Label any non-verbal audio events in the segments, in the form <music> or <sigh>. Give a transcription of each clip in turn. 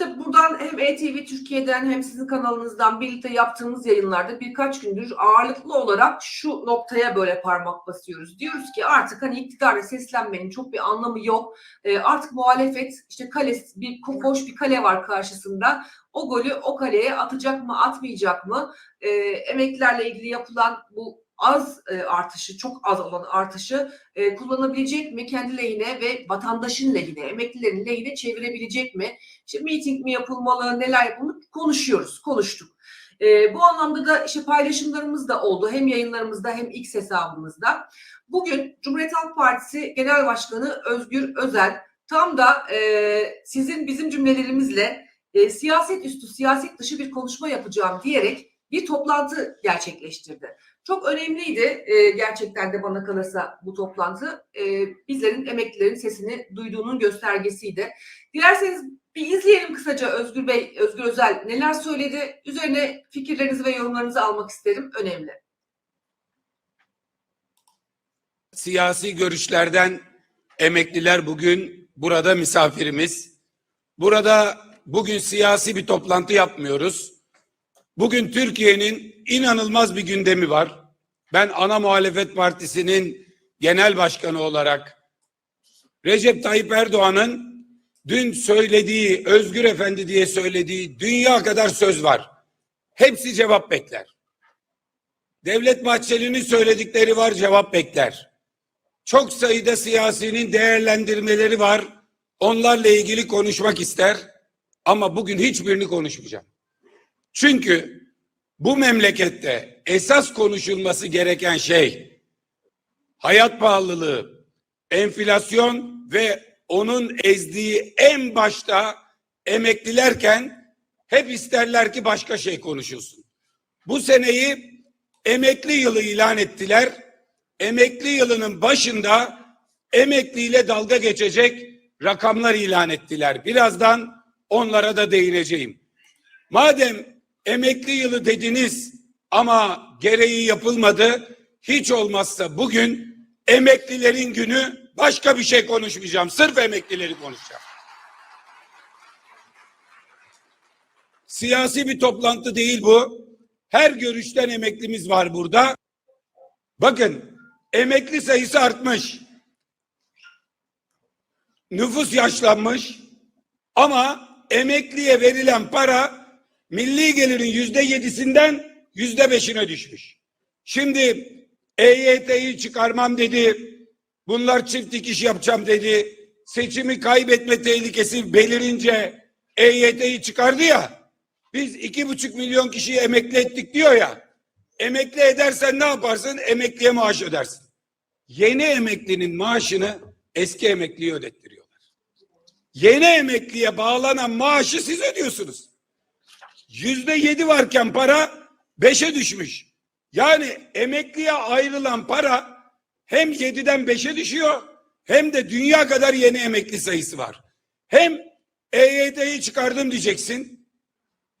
Tabii buradan hem ETV Türkiye'den hem sizin kanalınızdan birlikte yaptığımız yayınlarda birkaç gündür ağırlıklı olarak şu noktaya böyle parmak basıyoruz. Diyoruz ki artık hani iktidara seslenmenin çok bir anlamı yok. E, artık muhalefet işte kale, bir boş bir kale var karşısında. O golü o kaleye atacak mı atmayacak mı? E, emeklilerle ilgili yapılan bu az e, artışı, çok az olan artışı e, kullanabilecek mi? Kendi lehine ve vatandaşın lehine, emeklilerin lehine çevirebilecek mi? İşte meeting mi yapılmalı, neler yapılmalı konuşuyoruz, konuştuk. E, bu anlamda da işte paylaşımlarımız da oldu. Hem yayınlarımızda hem X hesabımızda. Bugün Cumhuriyet Halk Partisi Genel Başkanı Özgür Özel tam da e, sizin bizim cümlelerimizle e, siyaset üstü, siyaset dışı bir konuşma yapacağım diyerek bir toplantı gerçekleştirdi. Çok önemliydi e, gerçekten de bana kalırsa bu toplantı. E, bizlerin emeklilerin sesini duyduğunun göstergesiydi. Dilerseniz bir izleyelim kısaca Özgür Bey, Özgür Özel neler söyledi. Üzerine fikirlerinizi ve yorumlarınızı almak isterim. Önemli. Siyasi görüşlerden emekliler bugün burada misafirimiz. Burada bugün siyasi bir toplantı yapmıyoruz. Bugün Türkiye'nin inanılmaz bir gündemi var. Ben ana muhalefet partisinin genel başkanı olarak Recep Tayyip Erdoğan'ın dün söylediği, Özgür Efendi diye söylediği dünya kadar söz var. Hepsi cevap bekler. Devlet Bahçeli'nin söyledikleri var cevap bekler. Çok sayıda siyasinin değerlendirmeleri var. Onlarla ilgili konuşmak ister. Ama bugün hiçbirini konuşmayacağım. Çünkü bu memlekette esas konuşulması gereken şey hayat pahalılığı, enflasyon ve onun ezdiği en başta emeklilerken hep isterler ki başka şey konuşulsun. Bu seneyi emekli yılı ilan ettiler. Emekli yılının başında emekliyle dalga geçecek rakamlar ilan ettiler. Birazdan onlara da değineceğim. Madem emekli yılı dediniz ama gereği yapılmadı. Hiç olmazsa bugün emeklilerin günü başka bir şey konuşmayacağım. Sırf emeklileri konuşacağım. Siyasi bir toplantı değil bu. Her görüşten emeklimiz var burada. Bakın emekli sayısı artmış. Nüfus yaşlanmış. Ama emekliye verilen para milli gelirin yüzde yedisinden yüzde beşine düşmüş. Şimdi EYT'yi çıkarmam dedi. Bunlar çift dikiş yapacağım dedi. Seçimi kaybetme tehlikesi belirince EYT'yi çıkardı ya. Biz iki buçuk milyon kişiyi emekli ettik diyor ya. Emekli edersen ne yaparsın? Emekliye maaş ödersin. Yeni emeklinin maaşını eski emekliye ödettiriyorlar. Yeni emekliye bağlanan maaşı siz ödüyorsunuz. Yüzde yedi varken para beşe düşmüş. Yani emekliye ayrılan para hem yediden beşe düşüyor hem de dünya kadar yeni emekli sayısı var. Hem EYT'yi çıkardım diyeceksin.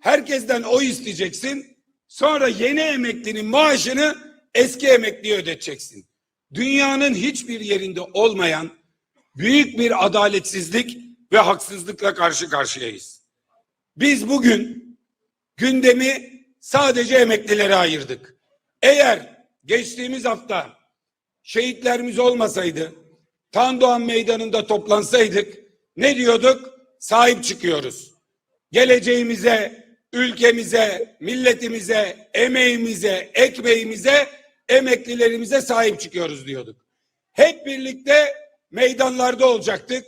Herkesten oy isteyeceksin. Sonra yeni emeklinin maaşını eski emekliye ödeteceksin. Dünyanın hiçbir yerinde olmayan büyük bir adaletsizlik ve haksızlıkla karşı karşıyayız. Biz bugün gündemi sadece emeklilere ayırdık. Eğer geçtiğimiz hafta şehitlerimiz olmasaydı, Tandoğan Meydanı'nda toplansaydık ne diyorduk? Sahip çıkıyoruz. Geleceğimize, ülkemize, milletimize, emeğimize, ekmeğimize, emeklilerimize sahip çıkıyoruz diyorduk. Hep birlikte meydanlarda olacaktık.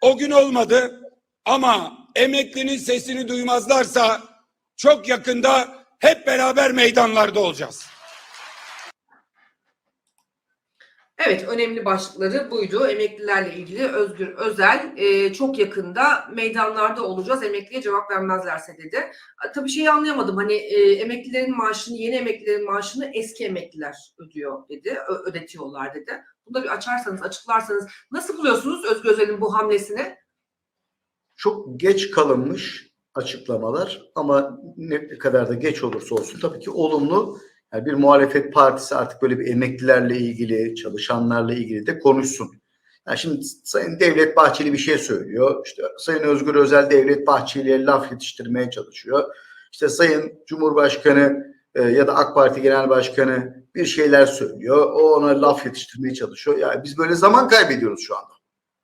O gün olmadı ama emeklinin sesini duymazlarsa çok yakında hep beraber meydanlarda olacağız. Evet önemli başlıkları buydu. Emeklilerle ilgili Özgür Özel e, çok yakında meydanlarda olacağız. Emekliye cevap vermezlerse dedi. E, tabii şeyi anlayamadım. Hani e, emeklilerin maaşını, yeni emeklilerin maaşını eski emekliler ödüyor dedi. Ö- ödetiyorlar dedi. Bunu da bir açarsanız, açıklarsanız nasıl buluyorsunuz Özgür Özel'in bu hamlesini? Çok geç kalınmış açıklamalar ama ne kadar da geç olursa olsun tabii ki olumlu. Yani bir muhalefet partisi artık böyle bir emeklilerle ilgili, çalışanlarla ilgili de konuşsun. Ha şimdi Sayın Devlet Bahçeli bir şey söylüyor. İşte Sayın Özgür Özel Devlet Bahçeli'ye laf yetiştirmeye çalışıyor. İşte Sayın Cumhurbaşkanı e, ya da AK Parti Genel Başkanı bir şeyler söylüyor. O ona laf yetiştirmeye çalışıyor. Yani biz böyle zaman kaybediyoruz şu anda.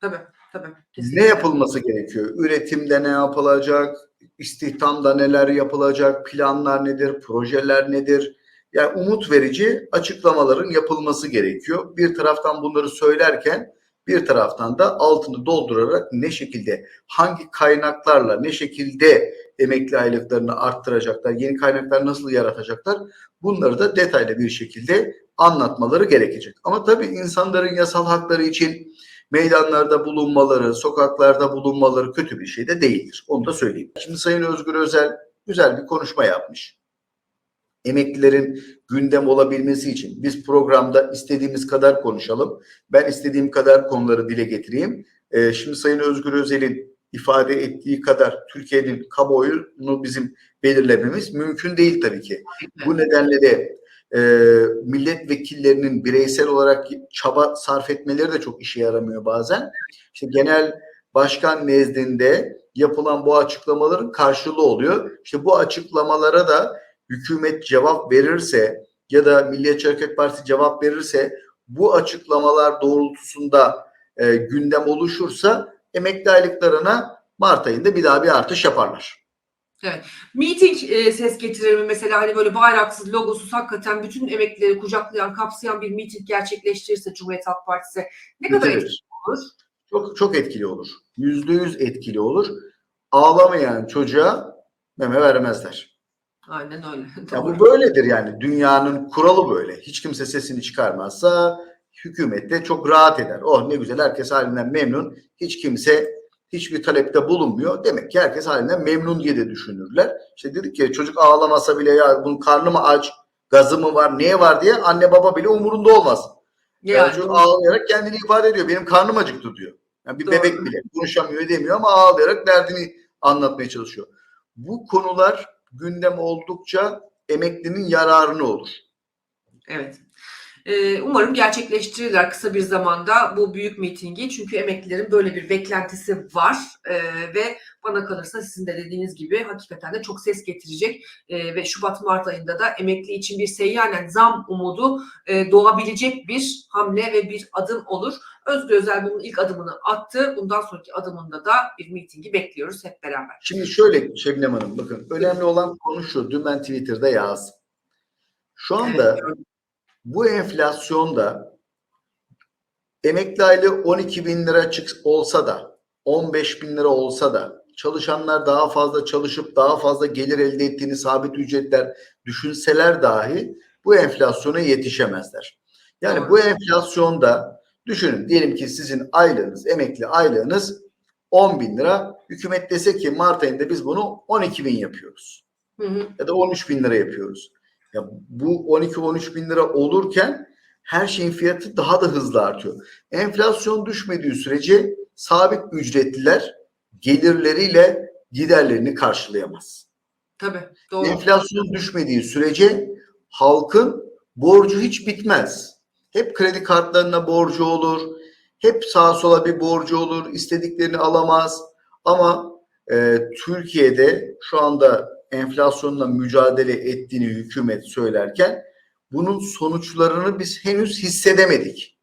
Tabii tabii. Ne kesinlikle. yapılması gerekiyor? Üretimde ne yapılacak? İstihdamda neler yapılacak? Planlar nedir? Projeler nedir? Yani umut verici açıklamaların yapılması gerekiyor. Bir taraftan bunları söylerken bir taraftan da altını doldurarak ne şekilde, hangi kaynaklarla, ne şekilde emekli aylıklarını arttıracaklar, yeni kaynaklar nasıl yaratacaklar bunları da detaylı bir şekilde anlatmaları gerekecek. Ama tabii insanların yasal hakları için meydanlarda bulunmaları, sokaklarda bulunmaları kötü bir şey de değildir. Onu da söyleyeyim. Şimdi Sayın Özgür Özel güzel bir konuşma yapmış. Emeklilerin gündem olabilmesi için biz programda istediğimiz kadar konuşalım. Ben istediğim kadar konuları dile getireyim. Ee, şimdi Sayın Özgür Özel'in ifade ettiği kadar Türkiye'nin kamuoyunu bizim belirlememiz mümkün değil tabii ki. Bu nedenle de e, milletvekillerinin bireysel olarak çaba sarf etmeleri de çok işe yaramıyor bazen. İşte genel başkan nezdinde yapılan bu açıklamaların karşılığı oluyor. İşte bu açıklamalara da hükümet cevap verirse ya da Milliyetçi Hareket Partisi cevap verirse bu açıklamalar doğrultusunda e, gündem oluşursa emekli aylıklarına Mart ayında bir daha bir artış yaparlar. Meeting e, ses getirir mi mesela hani böyle bayraksız logosuz hakikaten bütün emeklileri kucaklayan kapsayan bir meeting gerçekleştirirse Cumhuriyet Halk Partisi ne kadar Bitirir. etkili olur? Çok çok etkili olur. Yüzde yüz etkili olur. Ağlamayan çocuğa meme vermezler. Aynen öyle. <laughs> Ya Doğru. bu böyledir yani. Dünyanın kuralı böyle. Hiç kimse sesini çıkarmazsa hükümet de çok rahat eder. Oh ne güzel herkes halinden memnun. Hiç kimse hiçbir talepte bulunmuyor. Demek ki herkes halinden memnun diye de düşünürler. İşte dedik ya çocuk ağlamasa bile ya bunun karnı mı aç, gazı mı var, neye var diye anne baba bile umurunda olmaz. Yani, Yani, çocuk ağlayarak kendini ifade ediyor. Benim karnım acıktı diyor. Yani bir Doğru. bebek bile konuşamıyor edemiyor ama ağlayarak derdini anlatmaya çalışıyor. Bu konular gündem oldukça emeklinin yararını olur. Evet. Ee, umarım gerçekleştirirler kısa bir zamanda bu büyük mitingi. Çünkü emeklilerin böyle bir beklentisi var Ee, ve bana kalırsa sizin de dediğiniz gibi hakikaten de çok ses getirecek Ee, ve Şubat-Mart ayında da emekli için bir seyyanen zam umudu e, doğabilecek bir hamle ve bir adım olur. Özgür Özel bunun ilk adımını attı. Bundan sonraki adımında da bir mitingi bekliyoruz hep beraber. Şimdi şöyle Şebnem Hanım bakın önemli olan konu şu. Dün ben Twitter'da yazdım. Şu anda Evet, bu enflasyonda emekli aylığı 12 bin lira çık olsa da 15 bin lira olsa da çalışanlar daha fazla çalışıp daha fazla gelir elde ettiğini sabit ücretler düşünseler dahi bu enflasyona yetişemezler. Yani bu enflasyonda düşünün diyelim ki sizin aylığınız emekli aylığınız 10 bin lira hükümet dese ki Mart ayında biz bunu 12 bin yapıyoruz Hı hı. ya da 13 bin lira yapıyoruz. Ya bu 12-13 bin lira olurken her şeyin fiyatı daha da hızlı artıyor. Enflasyon düşmediği sürece sabit ücretliler gelirleriyle giderlerini karşılayamaz. Tabii doğru. Enflasyon düşmediği sürece halkın borcu hiç bitmez. Hep kredi kartlarına borcu olur. Hep sağa sola bir borcu olur. istediklerini alamaz. Ama e, Türkiye'de şu anda enflasyonla mücadele ettiğini hükümet söylerken bunun sonuçlarını biz henüz hissedemedik.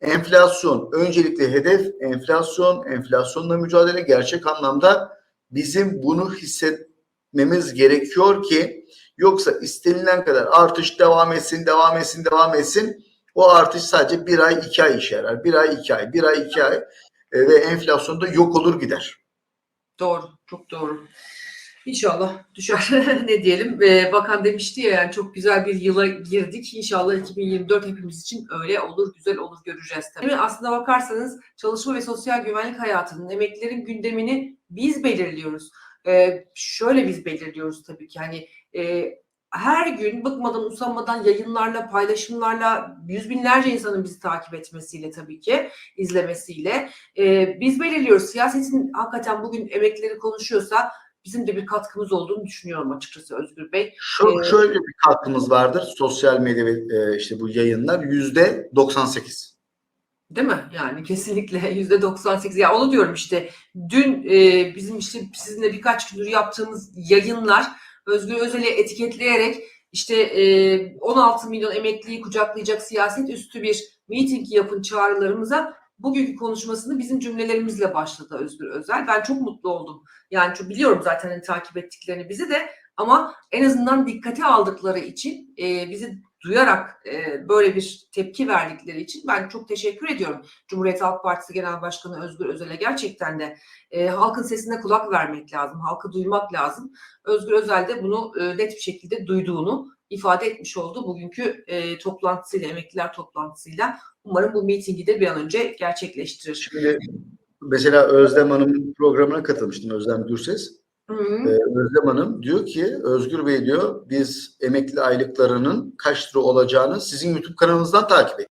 Enflasyon öncelikle hedef enflasyon, enflasyonla mücadele gerçek anlamda bizim bunu hissetmemiz gerekiyor ki yoksa istenilen kadar artış devam etsin, devam etsin, devam etsin. O artış sadece bir ay, iki ay işe yarar. Bir ay, iki ay, bir ay, iki ay e, ve enflasyonda yok olur gider. Doğru, çok doğru. İnşallah düşer. <laughs> ne diyelim? Ee, bakan demişti ya yani çok güzel bir yıla girdik. İnşallah 2024 hepimiz için öyle olur, güzel olur göreceğiz tabii. Aslında bakarsanız çalışma ve sosyal güvenlik hayatının emeklilerin gündemini biz belirliyoruz. Ee, şöyle biz belirliyoruz tabii ki. Hani e, her gün bıkmadan usanmadan yayınlarla, paylaşımlarla yüz binlerce insanın bizi takip etmesiyle tabii ki, izlemesiyle e, biz belirliyoruz. Siyasetin hakikaten bugün emeklileri konuşuyorsa bizim de bir katkımız olduğunu düşünüyorum açıkçası Özgür Bey. Şu, Ee, şöyle bir katkımız vardır. Sosyal medya ve e, işte bu yayınlar yüzde 98. Değil mi? Yani kesinlikle <laughs> yüzde 98. Ya onu diyorum işte. Dün e, bizim işte sizinle birkaç gündür yaptığımız yayınlar Özgür Özel'i etiketleyerek işte e, 16 milyon emekliyi kucaklayacak siyaset üstü bir miting yapın çağrılarımıza bugünkü konuşmasını bizim cümlelerimizle başladı Özgür Özel. Ben çok mutlu oldum. Yani çok biliyorum zaten hani takip ettiklerini bizi de ama en azından dikkate aldıkları için e, bizi duyarak e, böyle bir tepki verdikleri için ben çok teşekkür ediyorum. Cumhuriyet Halk Partisi Genel Başkanı Özgür Özel'e gerçekten de e, halkın sesine kulak vermek lazım, halkı duymak lazım. Özgür Özel de bunu e, net bir şekilde duyduğunu ifade etmiş oldu bugünkü e, toplantısıyla, emekliler toplantısıyla. Umarım bu mitingi de bir an önce gerçekleştirir. Şimdi mesela Özlem Hanım'ın programına katılmıştım Özlem Gürses. Hı hı. Ee, Özlem Hanım diyor ki Özgür Bey diyor biz emekli aylıklarının kaç lira olacağını sizin YouTube kanalınızdan takip ettik.